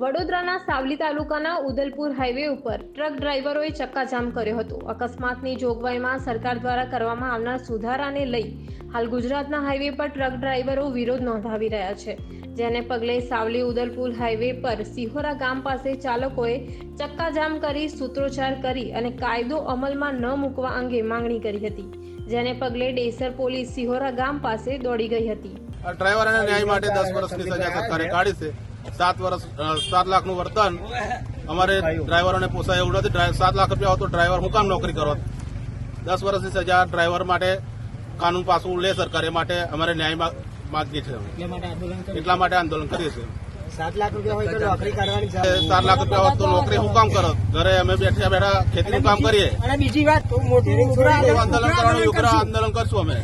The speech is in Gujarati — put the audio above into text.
વડોદરાના સાવલી તાલુકાના ઉદલપુર હાઈવે ઉપર ટ્રક ડ્રાઈવરોએ ચક્કાજામ કર્યો હતો. અકસ્માતની જોગવાઈમાં સરકાર દ્વારા કરવામાં આવનાર સુધારાને લઈ હાલ ગુજરાતના હાઈવે પર ટ્રક ડ્રાઈવરો વિરોધ નોંધાવી રહ્યા છે. જેને પગલે સાવલી ઉદલપુર હાઈવે પર સિહોરા ગામ પાસે ચાલકોએ ચક્કાજામ કરી સૂત્રોચ્ચાર કરી અને કાયદો અમલમાં ન મૂકવા અંગે માંગણી કરી હતી, જેને પગલે ડેસર પોલીસ સિહોરા ગામ પાસે દોડી ગઈ હતી. ડ્રાઈવરને ન્યાય માટે દસ વર્ષની સજા કાઢી છે. સાત વર્ષ સાત લાખનું વર્તન અમારે ડ્રાઈવરોને પોસાય એવું નથી. સાત લાખ રૂપિયા હોય તો ડ્રાઈવર હું કામ નોકરી કરો. દસ વર્ષની સજા ડ્રાઈવર માટે કાનૂન પાછું લે સરકાર એ માટે અમારે ન્યાય માગીએ છીએ. એટલે માટે આંદોલન કરીએ? છીએ. સાત લાખ રૂપિયા હોય તો નોકરી કરવાની એ સાત લાખ રૂપિયા હોત તો નોકરી હું કામ કરો ઘરે અમે બેઠા બેઠા ખેતીનું કામ કરીએ. બીજી વાત આંદોલન કરવાનું આંદોલન કરશું. અમે.